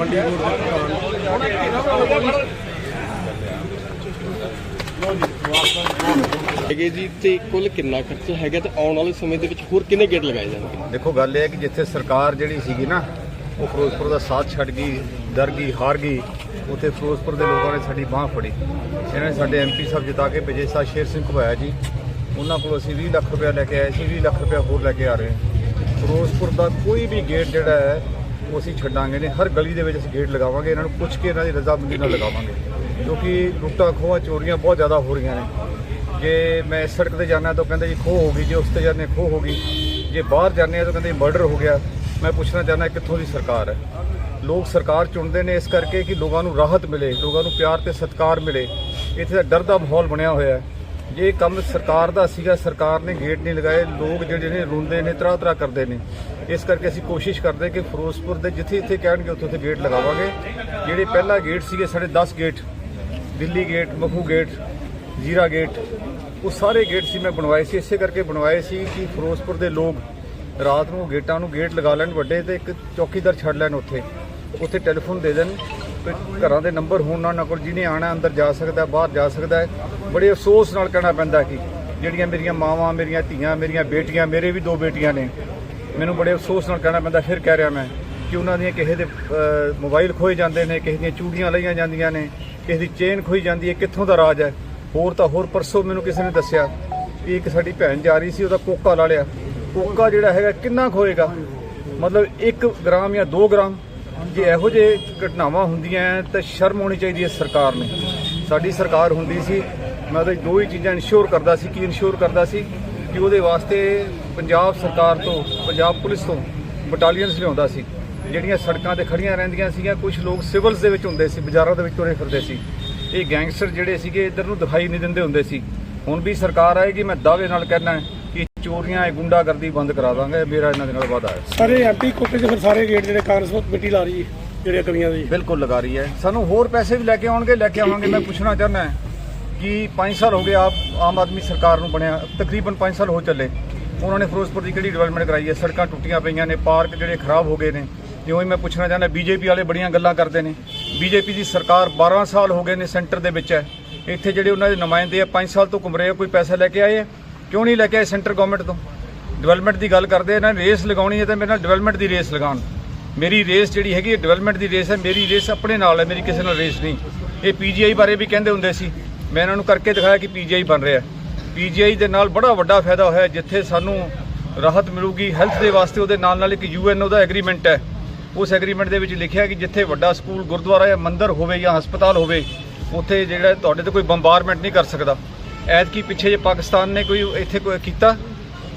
ਮੰਡੀ ਬੋਰਡ ਦੇ ਪ੍ਰਧਾਨ ਹੈਗੇ ਜੀ ਤੇ ਕੁੱਲ ਕਿੰਨਾ ਖਰਚਾ ਹੈਗਾ ਤੇ ਆਉਣ ਵਾਲੇ ਸਮੇਂ ਦੇ ਵਿੱਚ ਹੋਰ ਕਿੰਨੇ ਗੇਟ ਲਗਾਏ ਜਾਣਗੇ? ਦੇਖੋ ਗੱਲ ਇਹ ਹੈ ਕਿ ਜਿੱਥੇ ਸਰਕਾਰ ਜਿਹੜੀ ਸੀਗੀ ਨਾ ਉਹ ਫਿਰੋਜ਼ਪੁਰ ਦਾ ਸਾਥ ਛੱਡ ਗਈ ਡਰ ਗਈ ਹਾਰ ਗਈ ਉੱਥੇ ਫਿਰੋਜ਼ਪੁਰ ਦੇ ਲੋਕਾਂ ਨੇ ਸਾਡੀ ਬਾਹ ਫੜੀ। ਇਹਨਾਂ ਨੇ ਸਾਡੇ ਐਮਪੀ ਸਾਹਿਬ ਜਿਤਾ ਕੇ ਭੇਜੇ ਸਾ ਸ਼ੇਰ ਸਿੰਘ ਘੁਬਾਇਆ ਜੀ। ਉਹਨਾਂ ਕੋਲ ਅਸੀਂ 20 ਲੱਖ ਰੁਪਇਆ ਲੈ ਕੇ ਆਏ ਸੀ 20 ਲੱਖ ਰੁਪਇਆ ਹੋਰ ਲੈ ਕੇ ਆ ਰਹੇ ਹਾਂ। ਫਿਰੋਜ਼ਪੁਰ ਦਾ ਕੋਈ ਵੀ ਗੇਟ ਜਿਹੜਾ ਹੈ ਉਹ ਅਸੀਂ ਛੱਡਾਂਗੇ ਨੇ ਹਰ ਗਲੀ ਦੇ ਵਿੱਚ ਅਸੀਂ ਗੇਟ ਲਗਾਵਾਂਗੇ, ਇਹਨਾਂ ਨੂੰ ਪੁੱਛ ਕੇ ਇਹਨਾਂ ਦੀ ਰਜ਼ਾਮੰਦੀ ਨਾਲ ਲਗਾਵਾਂਗੇ। ਕਿਉਂਕਿ ਲੁੱਟਾਂ ਖੋਹਾਂ ਚੋਰੀਆਂ ਬਹੁਤ ਜ਼ਿਆਦਾ ਹੋ ਰਹੀਆਂ ਨੇ। ਜੇ ਮੈਂ ਇਸ ਸੜਕ ਤੇ ਜਾਣਾ ਤਾਂ ਕਹਿੰਦੇ ਜੀ ਖੋਹ ਹੋ ਗਈ, ਜੇ ਉਸ ਤੇ ਜਾਂਦੇ ਖੋਹ ਹੋ ਗਈ। ਜੇ ਬਾਹਰ ਜਾਂਦੇ ਆ ਤਾਂ ਕਹਿੰਦੇ ਮਰਡਰ ਹੋ ਗਿਆ। ਮੈਂ ਪੁੱਛਣਾ ਚਾਹੁੰਦਾ ਕਿੱਥੋਂ ਦੀ ਸਰਕਾਰ ਹੈ? ਲੋਕ ਸਰਕਾਰ ਚੁਣਦੇ ਨੇ ਇਸ ਕਰਕੇ ਕਿ ਲੋਕਾਂ ਨੂੰ ਰਾਹਤ ਮਿਲੇ, ਲੋਕਾਂ ਨੂੰ ਪਿਆਰ ਤੇ ਸਤਿਕਾਰ ਮਿਲੇ। ਇੱਥੇ ਦਾ ਡਰ ਦਾ ਮਾਹੌਲ ਬਣਿਆ ਹੋਇਆ ਹੈ। ਜੇ ਇਹ ਕੰਮ ਸਰਕਾਰ ਦਾ ਸੀਗਾ, ਸਰਕਾਰ ਨੇ ਗੇਟ ਨਹੀਂ ਲਗਾਏ, ਲੋਕ ਜਿਹੜੇ ਨੇ ਰੋਂਦੇ ਨੇ ਤਰਾ ਤਰਾ ਕਰਦੇ ਨੇ। ਇਸ ਕਰਕੇ ਅਸੀਂ ਕੋਸ਼ਿਸ਼ ਕਰਦੇ ਕਿ ਫਿਰੋਜ਼ਪੁਰ ਦੇ ਜਿੱਥੇ ਜਿੱਥੇ ਕਹਿਣਗੇ ਉੱਥੇ ਉੱਥੇ ਗੇਟ ਲਗਾਵਾਂਗੇ। ਜਿਹੜੇ ਪਹਿਲਾ ਗੇਟ ਸੀਗੇ, ਸਾਡੇ 10 gate, Delhi gate, Makhu gate, Zira gate, ਉਹ ਸਾਰੇ ਗੇਟ ਸੀ, ਮੈਂ ਬਣਵਾਏ ਸੀ। ਇਸੇ ਕਰਕੇ ਬਣਵਾਏ ਸੀ ਕਿ ਫਿਰੋਜ਼ਪੁਰ ਦੇ ਲੋਕ ਰਾਤ ਨੂੰ ਗੇਟਾਂ ਨੂੰ ਗੇਟ ਲਗਾ ਲੈਣ ਵੱਡੇ ਤੇ ਇੱਕ ਚੌਕੀਦਾਰ ਛੱਡ ਲੈਣ ਉੱਥੇ। ਉੱਥੇ ਟੈਲੀਫੋਨ ਦੇ ਦੇਣ। ਤੇ ਘਰਾਂ ਦੇ ਨੰਬਰ ਹੋਣ ਨਾਲ ਕੋਲ ਜਿਹਨੇ ਆਣਾ, ਅੰਦਰ ਜਾ ਸਕਦਾ, ਬਾਹਰ ਜਾ ਸਕਦਾ ਬੜੇ ਅਫਸੋਸ ਨਾਲ ਕਹਿਣਾ ਪੈਂਦਾ ਕਿ ਜਿਹੜੀਆਂ ਮੇਰੀਆਂ ਮਾਵਾਂ, ਮੇਰੀਆਂ ਧੀਆਂ, ਮੇਰੀਆਂ ਬੇਟੀਆਂ, ਮੇਰੇ ਵੀ ਦੋ ਬੇਟੀਆਂ ਨੇ। ਮੈਨੂੰ ਬੜੇ ਅਫਸੋਸ ਨਾਲ ਕਹਿਣਾ ਪੈਂਦਾ, ਫਿਰ ਕਹਿ ਰਿਹਾ ਮੈਂ ਕਿ ਉਹਨਾਂ ਦੀਆਂ ਕਿਸੇ ਦੇ ਮੋਬਾਈਲ ਖੋਏ ਜਾਂਦੇ ਨੇ, ਕਿਸੇ ਦੀਆਂ ਚੂੜੀਆਂ ਲਈਆਂ ਜਾਂਦੀਆਂ ਨੇ, ਕਿਸੇ ਦੀ ਚੇਨ ਖੋਈ ਜਾਂਦੀ ਹੈ, ਕਿੱਥੋਂ ਦਾ ਰਾਜ ਹੈ? ਹੋਰ ਤਾਂ ਹੋਰ ਪਰਸੋਂ ਮੈਨੂੰ ਕਿਸੇ ਨੇ ਦੱਸਿਆ ਕਿ ਇੱਕ ਸਾਡੀ ਭੈਣ ਜਾ ਰਹੀ ਸੀ, ਉਹਦਾ ਕੋਕਾ ਲਾ ਲਿਆ। ਕੋਕਾ ਜਿਹੜਾ ਹੈਗਾ ਕਿੰਨਾ ਖੋਏਗਾ? ਮਤਲਬ 1 ਗ੍ਰਾਮ ਜਾਂ 2 ਗ੍ਰਾਮ? ਜੇ ਇਹੋ ਜਿਹੇ ਘਟਨਾਵਾਂ ਹੁੰਦੀਆਂ ਹੈ ਤਾਂ ਸ਼ਰਮ ਹੋਣੀ ਚਾਹੀਦੀ ਹੈ ਸਰਕਾਰ ਨੂੰ। ਸਾਡੀ ਸਰਕਾਰ ਹੁੰਦੀ ਸੀ, ਮੈਂ ਉਹਦੇ ਦੋ ਹੀ ਚੀਜ਼ਾਂ ਇਨਸ਼ੋਰ ਕਰਦਾ ਸੀ, ਕੀ ਇਨਸ਼ੋਰ ਕਰਦਾ ਸੀ ਕਿ ਉਹਦੇ ਵਾਸਤੇ ਪੰਜਾਬ ਸਰਕਾਰ ਤੋਂ, ਪੰਜਾਬ ਪੁਲਿਸ ਤੋਂ ਬਟਾਲੀਅਨਸ ਲਿਆਉਂਦਾ ਸੀ। ਜਿਹੜੀਆਂ ਸੜਕਾਂ ਤੇ ਖੜੀਆਂ ਰਹਿੰਦੀਆਂ ਸੀਗੀਆਂ ਕੁਝ ਲੋਕ ਸਿਵਲਸ ਦੇ ਵਿੱਚ ਹੁੰਦੇ ਸੀ, ਬਾਜ਼ਾਰਾਂ ਦੇ ਵਿੱਚ ਤੁਰੇ ਫਿਰਦੇ ਸੀ। ਇਹ ਗੈਂਗਸਟਰ ਜਿਹੜੇ ਸੀਗੇ, ਇੱਧਰ ਨੂੰ ਦਿਖਾਈ ਨਹੀਂ ਦਿੰਦੇ ਹੁੰਦੇ ਸੀ। ਹੁਣ ਵੀ ਸਰਕਾਰ ਆਏਗੀ, ਮੈਂ ਦਾਅਵੇ ਨਾਲ ਕਹਿਣਾ ਹੈ ਚੋਰੀਆਂ ਇਹ ਗੁੰਡਾਗਰਦੀ ਬੰਦ ਕਰਾ ਦਾਂਗੇ ਮੇਰਾ ਇਹਨਾਂ ਦੇ ਨਾਲ ਵਾਅਦਾ ਹੈ। ਸਾਰੇ ਐਮਪੀ ਕੋਟੇ 'ਚ ਫਿਰ ਸਾਰੇ ਗੇਟ ਜਿਹੜੇ ਕਾਂਗਰਸ ਕਮੇਟੀ ਲਾ ਰਹੀ ਹੈ ਜਿਹੜੇ ਕਲੀਆਂ ਦੀ। ਬਿਲਕੁਲ ਲਗਾ ਰਹੀ ਹੈ। ਸਾਨੂੰ ਹੋਰ ਪੈਸੇ ਵੀ ਲੈ ਕੇ ਆਉਣਗੇ ਲੈ ਕੇ ਆਵਾਂਗੇ। ਮੈਂ ਪੁੱਛਣਾ ਚਾਹੁੰਦਾ ਕਿ 5 ਸਾਲ ਹੋ ਗਏ ਆਪ ਆਮ ਆਦਮੀ ਸਰਕਾਰ ਨੂੰ ਬਣਿਆ ਤਕਰੀਬਨ 5 ਸਾਲ ਹੋ ਚੱਲੇ। ਉਹਨਾਂ ਨੇ ਫਿਰੋਜ਼ਪੁਰ ਦੀ ਕਿਹੜੀ ਡਿਵੈਲਪਮੈਂਟ ਕਰਾਈ ਹੈ? ਸੜਕਾਂ ਟੁੱਟੀਆਂ ਪਈਆਂ ਨੇ ਪਾਰਕ ਜਿਹੜੇ ਖਰਾਬ ਹੋ ਗਏ ਨੇ। ਹੀ ਮੈਂ ਪੁੱਛਣਾ ਚਾਹੁੰਦਾ ਬੀਜੇਪੀ ਵਾਲੇ ਬੜੀਆਂ ਗੱਲਾਂ ਕਰਦੇ ਨੇ। ਬੀਜੇਪੀ ਦੀ ਸਰਕਾਰ 12 ਸਾਲ ਹੋ ਗਏ ਨੇ ਸੈਂਟਰ ਦੇ ਵਿੱਚ ਹੈ। ਇੱਥੇ ਜਿਹੜੇ ਉਹਨਾਂ ਦੇ ਨੁਮਾਇੰਦੇ ਆ 5 ਸਾਲ ਤੋਂ ਘੁੰਮ ਰਹੇ ਆ ਕੋਈ ਪੈਸਾ ਲੈ ਕੇ ਆਏ ਆ? ਕਿਉਂ ਨਹੀਂ ਲੈ ਕੇ ਆਏ ਸੈਂਟਰ ਗਵਰਨਮੈਂਟ ਤੋਂ? ਡਿਵੈਲਪਮੈਂਟ ਦੀ ਗੱਲ ਕਰਦੇ ਇਹਨਾਂ ਨੇ ਰੇਸ ਲਗਾਉਣੀ ਹੈ ਤਾਂ ਮੇਰੇ ਨਾਲ ਡਿਵੈਲਪਮੈਂਟ ਦੀ ਰੇਸ ਲਗਾਉਣ। ਮੇਰੀ ਰੇਸ ਜਿਹੜੀ ਹੈਗੀ ਡਿਵੈਲਪਮੈਂਟ ਦੀ ਰੇਸ ਹੈ, ਮੇਰੀ ਰੇਸ ਆਪਣੇ ਨਾਲ ਹੈ, ਮੇਰੀ ਕਿਸੇ ਨਾਲ ਰੇਸ ਨਹੀਂ। ਇਹ ਪੀਜੀਆਈ ਬਾਰੇ ਵੀ ਕਹਿੰਦੇ ਹੁੰਦੇ ਸੀ। ਮੈਂ ਇਹਨਾਂ ਨੂੰ ਕਰਕੇ ਦਿਖਾਇਆ ਕਿ ਪੀਜੀਆਈ ਬਣ ਰਿਹਾ ਪੀਜੀਆਈ ਦੇ ਨਾਲ ਬੜਾ ਵੱਡਾ ਫਾਇਦਾ ਹੋਇਆ, ਜਿੱਥੇ ਸਾਨੂੰ ਰਾਹਤ ਮਿਲੂਗੀ ਹੈਲਥ ਦੇ ਵਾਸਤੇ ਉਹਦੇ ਨਾਲ ਨਾਲ ਇੱਕ ਯੂਐਨਓ ਦਾ ਐਗਰੀਮੈਂਟ ਹੈ। ਉਸ ਐਗਰੀਮੈਂਟ ਦੇ ਵਿੱਚ ਲਿਖਿਆ ਕਿ ਜਿੱਥੇ ਵੱਡਾ ਸਕੂਲ ਗੁਰਦੁਆਰਾ ਜਾਂ ਮੰਦਿਰ ਹੋਵੇ ਜਾਂ ਹਸਪਤਾਲ ਹੋਵੇ, ਉੱਥੇ ਜਿਹੜਾ ਤੁਹਾਡੇ ਤੇ ਕੋਈ ਬੰਬਾਰਮੈਂਟ ਨਹੀਂ ਕਰ ਸਕਦਾ। ਐਤਕੀ ਪਿੱਛੇ ਜੇ ਪਾਕਿਸਤਾਨ ਨੇ ਕੋਈ ਇੱਥੇ ਕੋਈ ਕੀਤਾ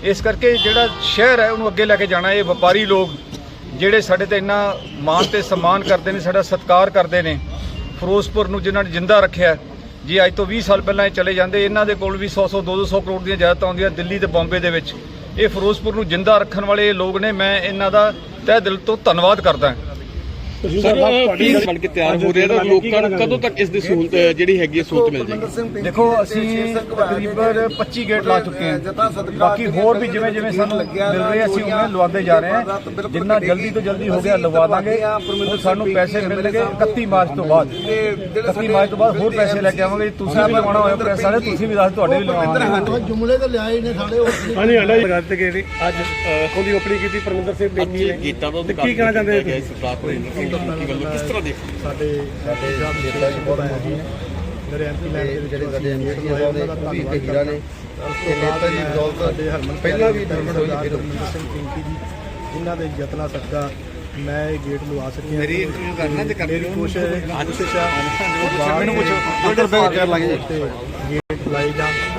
ਇਸ ਕਰਕੇ ਜਿਹੜਾ ਸ਼ਹਿਰ ਹੈ ਉਹਨੂੰ ਅੱਗੇ ਲੈ ਕੇ ਜਾਣਾ ਇਹ ਵਪਾਰੀ ਲੋਕ ਜਿਹੜੇ ਸਾਡੇ ਤੇ ਇੰਨਾ ਮਾਣ ਤੇ ਸਨਮਾਨ ਕਰਦੇ ਨੇ ਸਾਡਾ ਸਤਿਕਾਰ ਕਰਦੇ ਨੇ ਫਿਰੋਜ਼ਪੁਰ ਨੂੰ ਜਿਨ੍ਹਾਂ ਨੇ ਜਿੰਦਾ ਰੱਖਿਆ ਹੈ, ਜੇ ਅੱਜ ਤੋਂ 20 ਸਾਲ ਪਹਿਲਾਂ ਇਹ ਚਲੇ ਜਾਂਦੇ ਇਹਨਾਂ ਦੇ ਕੋਲ ਵੀ 100 100 200 ਕਰੋੜ ਦੀਆਂ ਜਾਇਦਾਦਾਂ ਆਉਂਦੀਆਂ ਦਿੱਲੀ ਤੇ ਬੰਬੇ ਦੇ ਵਿੱਚ। ਇਹ ਫਿਰੋਜ਼ਪੁਰ ਨੂੰ ਜਿੰਦਾ ਰੱਖਣ ਵਾਲੇ ਲੋਕ ਨੇ ਮੈਂ ਇਹਨਾਂ ਦਾ ਤਹਿ ਦਿਲ ਤੋਂ ਧੰਨਵਾਦ ਕਰਦਾ। ਹਾਂ ਸਰ ਪਲੀਜ਼ ਬਣ ਕੇ ਤਿਆਰ ਹੋ? ਰਿਹਾ ਤਾਂ ਲੋਕਾਂ ਨੂੰ ਕਦੋਂ ਤੱਕ ਇਸ ਦੀ ਸਹੂਲਤ ਜਿਹੜੀ ਹੈਗੀ ਹੈ ਸਹੂਲਤ ਮਿਲ ਜਾਏਗੀ? ਦੇਖੋ ਅਸੀਂ ਤਕਰੀਬਨ 25 ਗੇਟ ਲਾ ਚੁੱਕੇ ਹਾਂ। ਬਾਕੀ ਹੋਰ ਵੀ ਜਿਵੇਂ ਜਿਵੇਂ ਸਾਨੂੰ ਮਿਲ ਰਹੇ ਅਸੀਂ ਉਹਨਾਂ ਲਵਾਉਂਦੇ ਜਾ ਰਹੇ ਹਾਂ। ਜਿੰਨਾ ਜਲਦੀ ਤੋਂ ਜਲਦੀ ਹੋ ਗਿਆ ਲਵਾ ਦਾਂਗੇ। ਸਾਨੂੰ ਪੈਸੇ ਮਿਲਣਗੇ 31 ਮਾਰਚ ਤੋਂ ਬਾਅਦ। 31 ਮਾਰਚ ਤੋਂ ਬਾਅਦ ਹੋਰ ਪੈਸੇ ਲੈ ਕੇ ਆਵਾਂਗੇ। ਤੁਸੀਂ ਵੀ ਲਵਾਉਣਾ ਹੋਇਆ ਪ੍ਰੈਸ ਵਾਲੇ ਤੁਸੀਂ ਵੀ ਦੱਸ ਤੁਹਾਡੇ ਵੀ ਲਵਾਵਾਂਗੇ। ਜੁਮਲੇ ਤੇ ਲਿਆਏ ਨੇ ਸਾਡੇ ਹਾਂਜੀ ਆਂਡਾ ਲਗਾ ਦਿੱਤੇ ਗਏ ਅੱਜ ਉਹਦੀ ਓਪਨਿੰਗ ਕੀਤੀ ਪਰਮਿੰਦਰ ਸਿੰਘ ਬੇਨੀ ਨੇ। ਕੀ ਕਹਿਣਾ ਚਾਹੁੰਦੇ ਹੋ ਤੁਸੀਂ? ਕਿਸ ਤਰ੍ਹਾਂ ਦੇਖ? ਸਾਡੇ ਸਾਡੇ ਦੇ ਨੇਤਾ ਜੀ ਬਹੁਤ ਆਏ ਜੀ ਮੇਰੇ ਐਮਪੀ ਲੈਣ ਦੇ ਜਿਹੜੇ ਸਾਡੇ ਐਮਪੀ ਸਾਹਿਬ ਨੇ ਉਹ ਵੀ ਧੰਨਵਾਦ ਹੀਰਾ ਨੇ। ਤੇ ਨੇਤਾ ਜੀ ਬਦੌਲਤ ਸਾਡੇ ਹਰਮਨ ਪਹਿਲਾਂ ਵੀ ਡਿਵੈਲਪਮੈਂਟ ਹੋਈ ਫਿਰ ਸਿੰਘ ਪਿੰਕੀ ਜੀ ਇਹਨਾਂ ਦੇ ਯਤਨਾਂ ਸਦਕਾ ਮੈਂ ਇਹ ਗੇਟ ਲਵਾ ਸਕਿਆ। ਮੇਰੀ ਇੰਟਰਵਿਊ ਕਰਨਾ ਤੇ ਮੇਰੀ ਕੋਸ਼ਿਸ਼ ਕੋਸ਼ਿਸ਼ ਆ ਮੈਨੂੰ ਪੁੱਛੋ। ਅੰਦਰ ਬੈਠ ਕਰ ਲਾਂਗੇ ਜੀ। ਗੇਟ ਲਾਏ ਜਾਣ।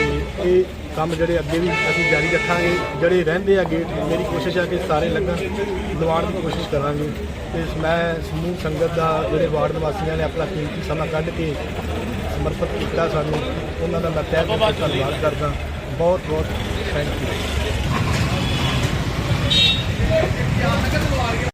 ਤੇ ਇਹ ਕੰਮ ਜਿਹੜੇ ਅੱਗੇ ਵੀ ਅਸੀਂ ਜਾਰੀ ਰੱਖਾਂਗੇ, ਜਿਹੜੇ ਰਹਿੰਦੇ ਆ ਗੇਟ ਮੇਰੀ ਕੋਸ਼ਿਸ਼ ਆ ਕਿ ਸਾਰੇ ਲੱਗਣ ਲਵਾਉਣ ਦੀ ਕੋਸ਼ਿਸ਼ ਕਰਾਂਗੇ। ਤੇ ਮੈਂ ਸਮੂਹ ਸੰਗਤ ਦਾ ਜਿਹੜੇ ਵਾਰਡ ਨਿਵਾਸੀਆਂ ਨੇ ਆਪਣਾ ਕੀਮਤੀ ਸਮਾਂ ਕੱਢ ਕੇ ਸਮਰਪਿਤ ਕੀਤਾ ਸਾਨੂੰ, ਉਹਨਾਂ ਦਾ ਮੈਂ ਤਹਿ ਦਿਲ ਤੋਂ ਧੰਨਵਾਦ ਕਰਦਾ। ਬਹੁਤ ਬਹੁਤ ਥੈਂਕ ਯੂ